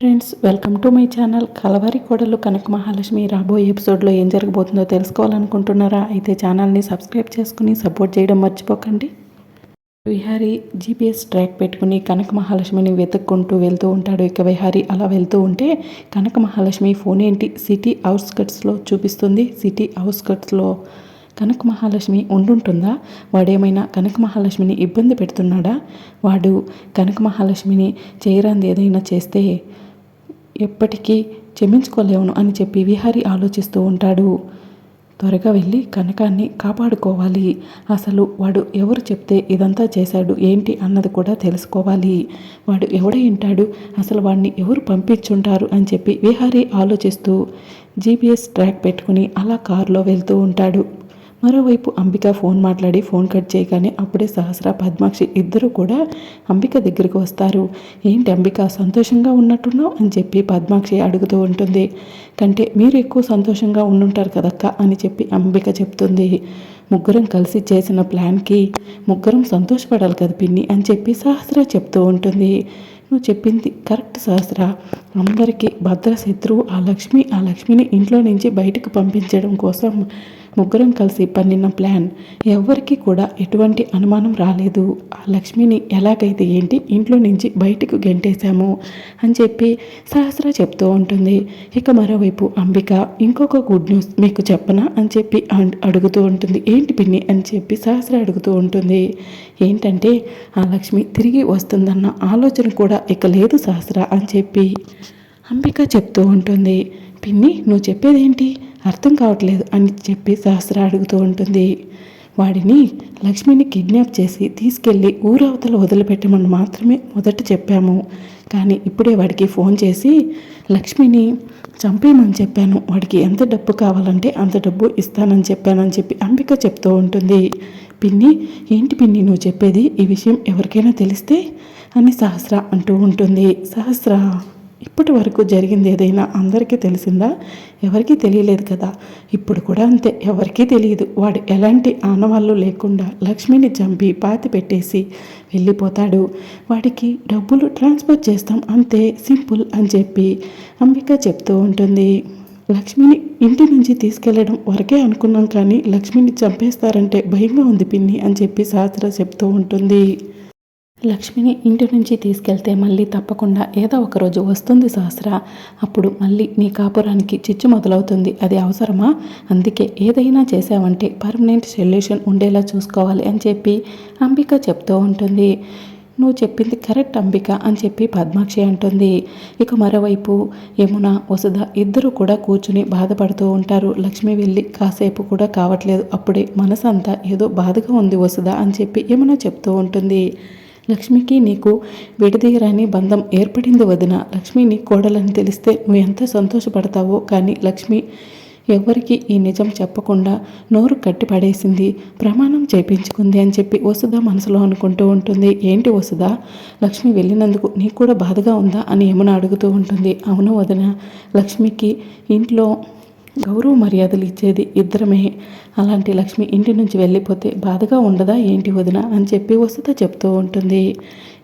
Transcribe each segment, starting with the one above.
Friends welcome to my channel Kalavari Kodalu Kanaka Mahalakshmi రాబోయే ఎపిసోడ్లో ఏం జరగబోతుందో తెలుసుకోవాలనుకుంటున్నారా? అయితే ఛానల్ని సబ్స్క్రైబ్ చేసుకుని సపోర్ట్ చేయడం మర్చిపోకండి. విహారీ జీపీఎస్ ట్రాక్ పెట్టుకుని కనక మహాలక్ష్మిని వెతుక్కుంటూ వెళ్తూ ఉంటాడు. ఇక విహారీ అలా వెళ్తూ ఉంటే కనక మహాలక్ష్మి ఫోన్ ఏంటి? సిటీ అవుట్స్కట్స్లో చూపిస్తుంది. సిటీ అవుట్స్కట్స్లో కనక మహాలక్ష్మి ఉండుంటుందా? వాడేమైనా కనక మహాలక్ష్మిని ఇబ్బంది పెడుతున్నాడా? వాడు కనక మహాలక్ష్మిని చేయరాంది ఏదైనా చేస్తే ఎప్పటికీ క్షమించుకోలేవును అని చెప్పి విహారి ఆలోచిస్తూ ఉంటాడు. త్వరగా వెళ్ళి కనకాన్ని కాపాడుకోవాలి. అసలు వాడు ఎవరు చెప్తే ఇదంతా చేశాడు ఏంటి అన్నది కూడా తెలుసుకోవాలి. వాడు ఎవడై ఉంటాడు? అసలు వాడిని ఎవరు పంపించుంటారు? అని చెప్పి విహారీ ఆలోచిస్తూ జీపీఎస్ ట్రాక్ పెట్టుకుని అలా కారులో వెళ్తూ ఉంటాడు. మరోవైపు అంబిక ఫోన్ మాట్లాడి ఫోన్ కట్ చేయగానే అప్పుడే సహస్ర పద్మాక్షి ఇద్దరు కూడా అంబిక దగ్గరికి వస్తారు. ఏంటి అంబిక సంతోషంగా ఉన్నట్టున్నావు? అని చెప్పి పద్మాక్షి అడుగుతూ ఉంటుంది. కంటే మీరు ఎక్కువ సంతోషంగా ఉండుంటారు కదక్క? అని చెప్పి అంబిక చెప్తుంది. ముగ్గురం కలిసి చేసిన ప్లాన్కి ముగ్గురం సంతోషపడాలి కదా పిన్ని? అని చెప్పి సహస్ర చెప్తూ ఉంటుంది. నువ్వు చెప్పింది కరెక్ట్ సహస్ర. అందరికీ భద్ర శత్రువు ఆ లక్ష్మి ఆ లక్ష్మిని ఇంట్లో నుంచి బయటకు పంపించడం కోసం ముగ్గురం కలిసి పన్నిన ప్లాన్. ఎవ్వరికి కూడా ఎటువంటి అనుమానం రాలేదు. ఆ లక్ష్మిని ఎలాగైతే ఏంటి ఇంట్లో నుంచి బయటకు గెంటేశాము? అని చెప్పి సహస్ర చెప్తూ ఉంటుంది. ఇక మరోవైపు అంబిక ఇంకొక గుడ్ న్యూస్ మీకు చెప్పనా? అని చెప్పి అడుగుతూ ఉంటుంది. ఏంటి పిన్ని? అని చెప్పి సహస్ర అడుగుతూ ఉంటుంది. ఏంటంటే ఆ లక్ష్మి తిరిగి వస్తుందన్న ఆలోచన కూడా ఇక లేదు సహస్ర అని చెప్పి అంబిక చెప్తూ ఉంటుంది. పిన్ని నువ్వు చెప్పేదేంటి? అర్థం కావట్లేదు అని చెప్పి సహస్ర అడుగుతూ ఉంటుంది. వాడిని లక్ష్మిని కిడ్నాప్ చేసి తీసుకెళ్ళి ఊరవతల వదిలిపెట్టమని మాత్రమే మొదట చెప్పాము. కానీ ఇప్పుడే వాడికి ఫోన్ చేసి లక్ష్మిని చంపేయమని చెప్పాను. వాడికి ఎంత డబ్బు కావాలంటే అంత డబ్బు ఇస్తానని చెప్పానని చెప్పి అంబిక చెప్తూ ఉంటుంది. పిన్ని ఏంటి పిన్ని నువ్వు చెప్పేది? ఈ విషయం ఎవరికైనా తెలిస్తే? అని సహస్ర అంటూ ఉంటుంది. సహస్ర ఇప్పటి వరకు జరిగింది ఏదైనా అందరికీ తెలిసిందా? ఎవరికీ తెలియలేదు కదా? ఇప్పుడు కూడా అంతే ఎవరికీ తెలియదు. వాడు ఎలాంటి ఆనవాళ్ళు లేకుండా లక్ష్మిని చంపి పాతి పెట్టేసి వెళ్ళిపోతాడు. వాడికి డబ్బులు ట్రాన్స్ఫర్ చేస్తాం అంతే సింపుల్ అని చెప్పి అంబిక చెప్తూ ఉంటుంది. లక్ష్మిని ఇంటి నుంచి తీసుకెళ్ళడం వరకే అనుకున్నాం కానీ లక్ష్మిని చంపేస్తారంటే భయంగా ఉంది పిన్ని అని చెప్పి శాస్త్ర చెప్తూ ఉంటుంది. లక్ష్మిని ఇంటి నుంచి తీసుకెళ్తే మళ్ళీ తప్పకుండా ఏదో ఒకరోజు వస్తుంది సహస్ర. అప్పుడు మళ్ళీ నీ కాపురానికి చిచ్చు మొదలవుతుంది. అది అవసరమా? అందుకే ఏదైనా చేసావంటే పర్మనెంట్ సొల్యూషన్ ఉండేలా చూసుకోవాలి అని చెప్పి అంబిక చెప్తూ ఉంటుంది. నువ్వు చెప్పింది కరెక్ట్ అంబిక అని చెప్పి పద్మాక్షి అంటుంది. ఇక మరోవైపు యమున వసుధ ఇద్దరు కూడా కూర్చుని బాధపడుతూ ఉంటారు. లక్ష్మి వెళ్ళి కాసేపు కూడా కావట్లేదు. అప్పుడే మనసంతా ఏదో బాధగా ఉంది వసుధ అని చెప్పి యమున చెప్తూ ఉంటుంది. లక్ష్మికి నీకు విడదీయరాని బంధం ఏర్పడింది వదిన. లక్ష్మి నీ కోడలని తెలిస్తే నువ్వు ఎంత సంతోషపడతావో కానీ లక్ష్మి ఎవరికి ఈ నిజం చెప్పకుండా నోరు కట్టి పడేసింది ప్రమాణం చేపించుకుంది అని చెప్పి వసుధ మనసులో అనుకుంటూ ఉంటుంది. ఏంటి వసుధ? లక్ష్మి వెళ్ళినందుకు నీకు కూడా బాధగా ఉందా అని ఏమైనా అడుగుతూ ఉంటుంది. అవును వదిన లక్ష్మికి ఇంట్లో గౌరవ మర్యాదలు ఇచ్చేది ఇద్దరమే. అలాంటి లక్ష్మి ఇంటి నుంచి వెళ్ళిపోతే బాధగా ఉండదా ఏంటి వదిన అని చెప్పి వసుత చెప్తూ ఉంటుంది.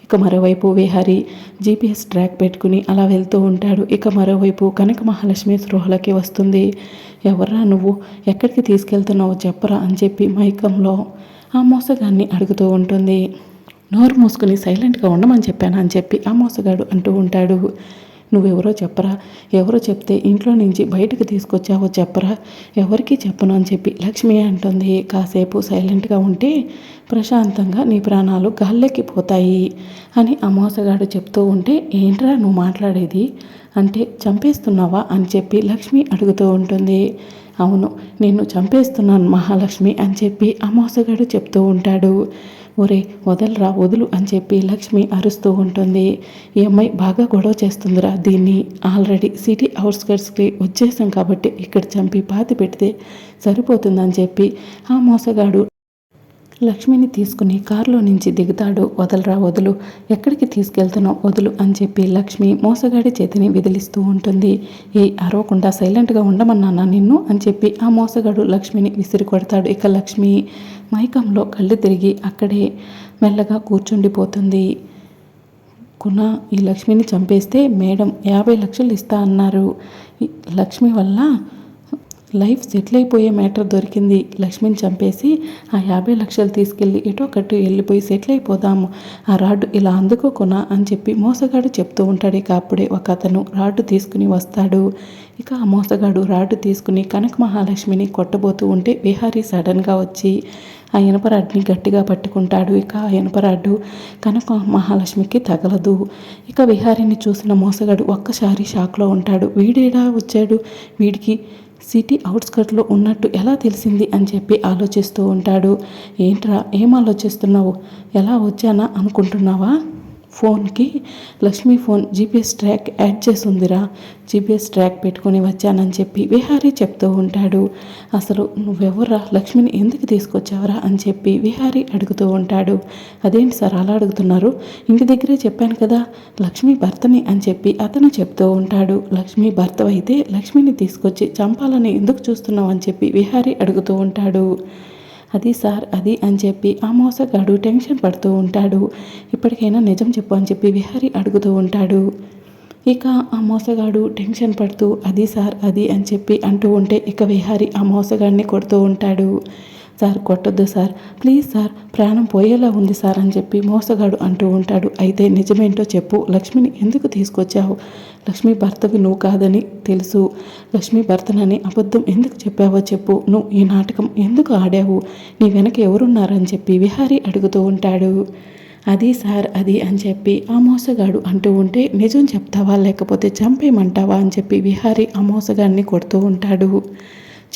ఇక మరోవైపు విహారి జీపీఎస్ ట్రాక్ పెట్టుకుని అలా వెళ్తూ ఉంటాడు. ఇక మరోవైపు కనక మహాలక్ష్మి స్పృహలకి వస్తుంది. ఎవర్రా నువ్వు? ఎక్కడికి తీసుకెళ్తున్నావో చెప్పరా అని చెప్పి మైకంలో ఆ మోసగాన్ని అడుగుతూ ఉంటుంది. నోరు మూసుకుని సైలెంట్గా ఉండమని చెప్పాను అని చెప్పి ఆ మోసగాడు అంటూ ఉంటాడు. నువ్వెవరో చెప్పరా? ఎవరో చెప్తే ఇంట్లో నుంచి బయటకు తీసుకొచ్చావో చెప్పరా? ఎవరికి చెప్పను అని చెప్పి లక్ష్మి అంటుంది. కాసేపు సైలెంట్గా ఉంటే ప్రశాంతంగా నీ ప్రాణాలు గాల్లెక్కి పోతాయి అని ఆ మోసగాడు చెప్తూ ఉంటే ఏంట్రా నువ్వు మాట్లాడేది? అంటే చంపేస్తున్నావా? అని చెప్పి లక్ష్మి అడుగుతూ ఉంటుంది. అవును నేను చంపేస్తున్నాను మహాలక్ష్మి అని చెప్పి ఆ మోసగాడు చెప్తూ ఉంటాడు. ఒరే వదలరా వదులు అని చెప్పి లక్ష్మి అరుస్తూ ఉంటుంది. ఈ అమ్మాయి బాగా గొడవ చేస్తుందిరా దీన్ని. ఆల్రెడీ సిటీ అవుట్స్కట్స్కి వచ్చేసాం కాబట్టి ఇక్కడ చంపి పాతి పెడితే సరిపోతుందని చెప్పి ఆ మోసగాడు లక్ష్మిని తీసుకుని కారులో నుంచి దిగుతాడు. వదలరా వదులు. ఎక్కడికి తీసుకెళ్తున్నావు? వదులు అని చెప్పి లక్ష్మి మోసగాడి చేతిని విదిలిస్తూ ఉంటుంది. ఏ అరవకుండా సైలెంట్గా ఉండమన్నానా నిన్ను? అని చెప్పి ఆ మోసగాడు లక్ష్మిని విసిరి కొడతాడు. ఇక లక్ష్మి మైకంలో కళ్ళు తిరిగి అక్కడే మెల్లగా కూర్చుండిపోతుంది. కుణ ఈ లక్ష్మిని చంపేస్తే మేడం యాభై లక్షలు ఇస్తా అన్నారు. లక్ష్మి వల్ల లైఫ్ సెటిల్ అయిపోయే మ్యాటర్ దొరికింది. లక్ష్మిని చంపేసి ఆ యాభై లక్షలు తీసుకెళ్ళి ఎటో కట్టు వెళ్ళిపోయి సెటిల్ అయిపోదాము. ఆ రాడ్డు ఇలా అందుకోకునా అని చెప్పి మోసగాడు చెప్తూ ఉంటాడు. ఇక అప్పుడే ఒక అతను రాడ్డు తీసుకుని వస్తాడు. ఇక ఆ మోసగాడు రాడ్డు తీసుకుని కనక మహాలక్ష్మిని కొట్టబోతూ ఉంటే విహారీ సడన్గా వచ్చి ఆ ఇనపరాడ్ని గట్టిగా పట్టుకుంటాడు. ఇక ఆ ఇనపరాడ్డు కనక మహాలక్ష్మికి తగలదు. ఇక విహారిని చూసిన మోసగాడు ఒక్కసారి షాక్లో ఉంటాడు. వీడేడా వచ్చాడు? వీడికి సిటీ అవుట్స్కట్లో ఉన్నట్టు ఎలా తెలిసింది అని చెప్పి ఆలోచిస్తూ ఉంటాడు. ఏంట్రా ఏం ఆలోచిస్తున్నావు? ఎలా వచ్చానా అనుకుంటున్నావా? ఫోన్కి. Lakshmi phone GPS track add చేసి జీపీఎస్ ట్రాక్ పెట్టుకొని వచ్చానని చెప్పి విహారీ చెప్తూ ఉంటాడు. అసలు నువ్వెవర్రా? లక్ష్మిని ఎందుకు తీసుకొచ్చావరా? అని చెప్పి విహారీ అడుగుతూ ఉంటాడు. అదేంటి సార్ అలా అడుగుతున్నారు? ఇంటి దగ్గరే చెప్పాను కదా. లక్ష్మి భర్తని అని చెప్పి అతను చెప్తూ ఉంటాడు. లక్ష్మి భర్త అయితే లక్ష్మిని తీసుకొచ్చి చంపాలని ఎందుకు చూస్తున్నావు? అని చెప్పి విహారీ అడుగుతూ ఉంటాడు. అది సార్ అది అని చెప్పి ఆ మోసగాడు టెన్షన్ పడుతూ ఉంటాడు. ఇప్పటికైనా నిజం చెప్పు అని చెప్పి విహారి అడుగుతూ ఉంటాడు. ఇక ఆ మోసగాడు టెన్షన్ పడుతూ అది సార్ అది అని చెప్పి అంటూ ఉంటే ఇక విహారి ఆ మోసగాడిని కొడుతూ ఉంటాడు. సార్ కొట్టొద్దు సార్. ప్లీజ్ సార్ ప్రాణం పోయేలా ఉంది సార్ అని చెప్పి మోసగాడు అంటూ ఉంటాడు. అయితే నిజమేంటో చెప్పు. లక్ష్మిని ఎందుకు తీసుకొచ్చావు? లక్ష్మి భర్తవి నువ్వు కాదని తెలుసు. లక్ష్మి భర్తనని అబద్ధం ఎందుకు చెప్పావో చెప్పు. నువ్వు ఈ నాటకం ఎందుకు ఆడావు? నీ వెనక ఎవరున్నారని చెప్పి విహారీ అడుగుతూ ఉంటాడు. అది సార్ అది అని చెప్పి ఆ మోసగాడు అంటూ ఉంటే నిజం చెప్తావా? లేకపోతే చంపేయమంటావా? అని చెప్పి విహారీ ఆ మోసగాడిని కొడుతూ ఉంటాడు.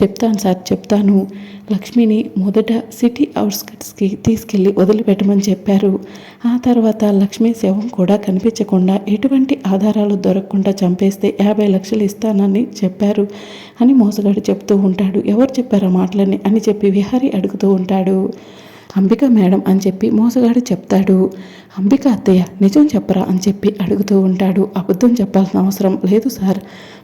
చెప్తాను సార్ చెప్తాను. లక్ష్మిని మొదట సిటీ అవుట్స్కట్స్కి తీసుకెళ్ళి వదిలిపెట్టమని చెప్పారు. ఆ తర్వాత లక్ష్మి శవం కూడా కనిపించకుండా ఎటువంటి ఆధారాలు దొరకకుండా చంపేస్తే యాభై లక్షలు ఇస్తానని చెప్పారు అని మోసగాడు చెప్తూ ఉంటాడు. ఎవరు చెప్పారా మాటలని అని చెప్పి విహారీ అడుగుతూ ఉంటాడు. అంబిక మేడం అని చెప్పి మోసగాడు చెప్తాడు. అంబిక అత్తయ్య నిజం చెప్పరా అని చెప్పి అడుగుతూ ఉంటాడు. అబద్ధం చెప్పాల్సిన అవసరం లేదు సార్.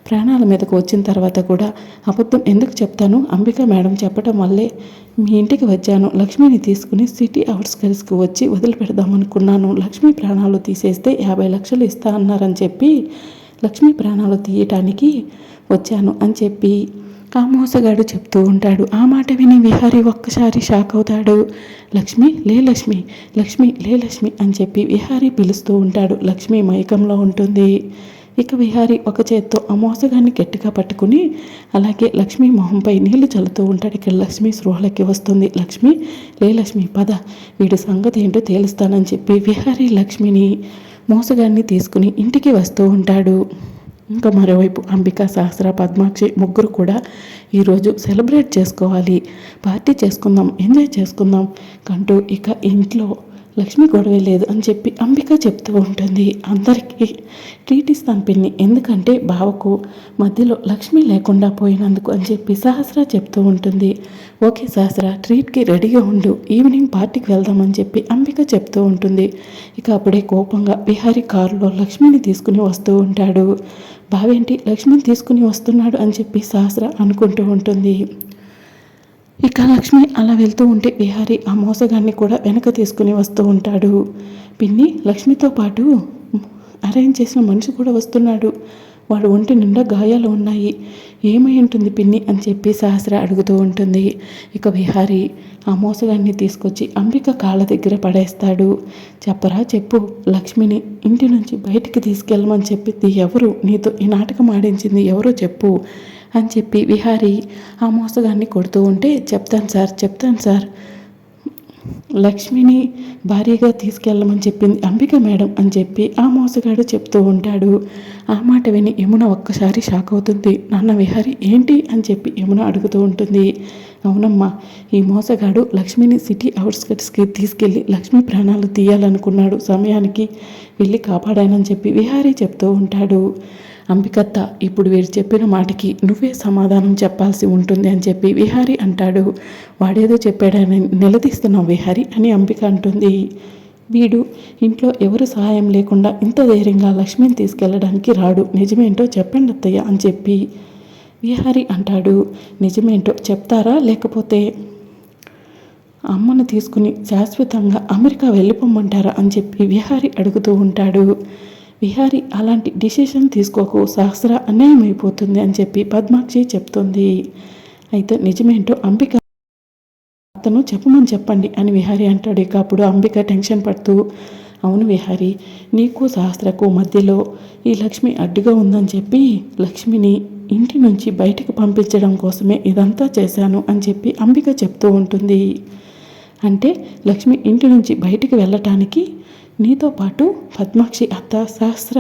ప్రాణాల మీదకు వచ్చిన తర్వాత కూడా అబద్ధం ఎందుకు చెప్తాను? అంబిక మేడం చెప్పడం వల్లే మీ ఇంటికి వచ్చాను. లక్ష్మిని తీసుకుని సిటీ అవుట్స్కట్స్కి వచ్చి వదిలిపెడదామనుకున్నాను. లక్ష్మి ప్రాణాలు తీసేస్తే యాభై లక్షలు ఇస్తా అన్నారని చెప్పి లక్ష్మి ప్రాణాలు తీయటానికి వచ్చాను అని చెప్పి ఆ మోసగాడు చెప్తూ ఉంటాడు. ఆ మాట విని విహారి ఒక్కసారి షాక్ అవుతాడు. లక్ష్మి లే లక్ష్మి లక్ష్మి లే లక్ష్మి అని చెప్పి విహారి పిలుస్తూ ఉంటాడు. లక్ష్మి మైకంలో ఉంటుంది. ఇక విహారి ఒక చేత్తో ఆ మోసగాన్ని గట్టిగా పట్టుకుని అలాగే లక్ష్మి మొహంపై నీళ్ళు చల్లుతూ ఉంటాడు. ఇక్కడ లక్ష్మి స్పృహలకి వస్తుంది. లక్ష్మి లే లక్ష్మి పద. వీడి సంగతి ఏంటో తేలుస్తానని చెప్పి విహారి లక్ష్మిని మోసగాన్ని తీసుకుని ఇంటికి వస్తూ ఉంటాడు. ఇంకా మరోవైపు అంబిక సహస్ర పద్మాక్షి ముగ్గురు కూడా ఈరోజు సెలబ్రేట్ చేసుకోవాలి. పార్టీ చేసుకుందాం ఎంజాయ్ చేసుకుందాం. కంటూ ఇక ఇంట్లో లక్ష్మి గొడవే లేదు అని చెప్పి అంబిక చెప్తూ ఉంటుంది. అందరికీ ట్రీట్ ఇస్తాను పిన్ని ఎందుకంటే బావకు మధ్యలో లక్ష్మి లేకుండా పోయినందుకు అని చెప్పి సహస్ర చెప్తూ ఉంటుంది. ఓకే సహస్ర ట్రీట్కి రెడీగా ఉండు ఈవినింగ్ పార్టీకి వెళ్దామని చెప్పి అంబిక చెప్తూ ఉంటుంది. ఇక అప్పుడే కోపంగా బిహారీ కారులో లక్ష్మిని తీసుకుని వస్తూ ఉంటాడు. బావేంటి లక్ష్మిని తీసుకుని వస్తున్నాడు అని చెప్పి సహస్ర అనుకుంటూ ఉంటుంది. ఇక లక్ష్మి అలా వెళ్తూ ఉంటే విహారి ఆ మోసగాన్ని కూడా వెనక తీసుకుని వస్తూ ఉంటాడు. పిన్ని లక్ష్మితో పాటు అరేంజ్ చేసిన మనిషి కూడా వస్తున్నాడు. వాడు ఒంటి నిండా గాయాలు ఉన్నాయి. ఏమై ఉంటుంది పిన్ని అని చెప్పి సహస్ర అడుగుతూ ఉంటుంది. ఇక విహారి ఆ మోసగాన్ని తీసుకొచ్చి అంబిక కాళ్ళ దగ్గర పడేస్తాడు. చెప్పరా చెప్పు. లక్ష్మిని ఇంటి నుంచి బయటికి తీసుకెళ్ళమని చెప్పింది ఎవరు? నీతో ఈ నాటకం ఆడించింది ఎవరో చెప్పు. అని చెప్పి విహారి ఆ మోసగాన్ని కొడుతూ ఉంటే చెప్తాను సార్ చెప్తాను సార్. లక్ష్మిని భారీగా తీసుకెళ్ళమని చెప్పింది అంబిక మేడం అని చెప్పి ఆ మోసగాడు చెప్తూ ఉంటాడు. ఆ మాట విని యమున ఒక్కసారి షాక్ అవుతుంది. నాన్న విహారి ఏంటి? అని చెప్పి యమున అడుగుతూ ఉంటుంది. అవునమ్మా ఈ మోసగాడు లక్ష్మిని సిటీ అవుట్స్కట్స్కి తీసుకెళ్ళి లక్ష్మి ప్రాణాలు తీయాలనుకున్నాడు. సమయానికి వెళ్ళి కాపాడానని చెప్పి విహారీ చెప్తూ ఉంటాడు. అంబికత్త ఇప్పుడు వీరు చెప్పిన మాటకి నువ్వే సమాధానం చెప్పాల్సి ఉంటుంది అని చెప్పి విహారి అంటాడు. వాడేదో చెప్పాడని నిలదీస్తున్నావు విహారి అని అంబిక అంటుంది. వీడు ఇంట్లో ఎవరు సహాయం లేకుండా ఇంత ధైర్యంగా లక్ష్మిని తీసుకెళ్ళడానికి రాడు. నిజమేంటో చెప్పండి అత్తయ్య అని చెప్పి విహారి అంటాడు. నిజమేంటో చెప్తారా లేకపోతే అమ్మను తీసుకుని శాశ్వతంగా అమెరికా వెళ్ళిపోమ్మంటారా అని చెప్పి విహారి అడుగుతూ ఉంటాడు. విహారి అలాంటి డిసిషన్ తీసుకోకు సహస్ర అన్యాయం అయిపోతుంది అని చెప్పి పద్మాక్షి చెప్తుంది. అయితే నిజమేంటో అంబిక అతను చెప్పమని చెప్పండి అని విహారి అంటాడు. ఇక అప్పుడు అంబిక టెన్షన్ పడుతూ అవును విహారి నీకు సహస్రకు మధ్యలో ఈ లక్ష్మి అడ్డుగా ఉందని చెప్పి లక్ష్మిని ఇంటి నుంచి బయటకు పంపించడం కోసమే ఇదంతా చేశాను అని చెప్పి అంబిక చెప్తూ ఉంటుంది. అంటే లక్ష్మి ఇంటి నుంచి బయటికి వెళ్ళటానికి నీతో పాటు పద్మాక్షి అత్త సహస్ర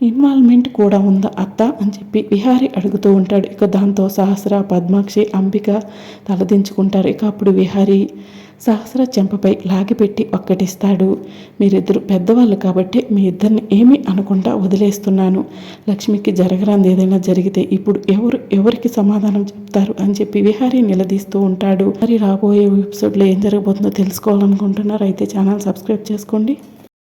ఇన్వాల్వ్మెంట్ కూడా ఉందా అత్త అని చెప్పి విహారి అడుగుతూ ఉంటాడు. ఇక దాంతో సహస్ర పద్మాక్షి అంబిక తలదించుకుంటారు. ఇక అప్పుడు విహారి సహస్ర చెంపపై లాగిపెట్టి ఒక్కటిస్తాడు. మీరిద్దరు పెద్దవాళ్ళు కాబట్టి మీ ఇద్దరిని ఏమీ అనుకుంటా వదిలేస్తున్నాను. లక్ష్మికి జరగరాంది ఏదైనా జరిగితే ఇప్పుడు ఎవరు ఎవరికి సమాధానం చెప్తారు అని చెప్పి విహారీ నిలదీస్తూ ఉంటాడు. మరి రాబోయే ఎపిసోడ్లో ఏం జరగబోతుందో తెలుసుకోవాలనుకుంటున్నారు అయితే ఛానల్ సబ్స్క్రైబ్ చేసుకోండి.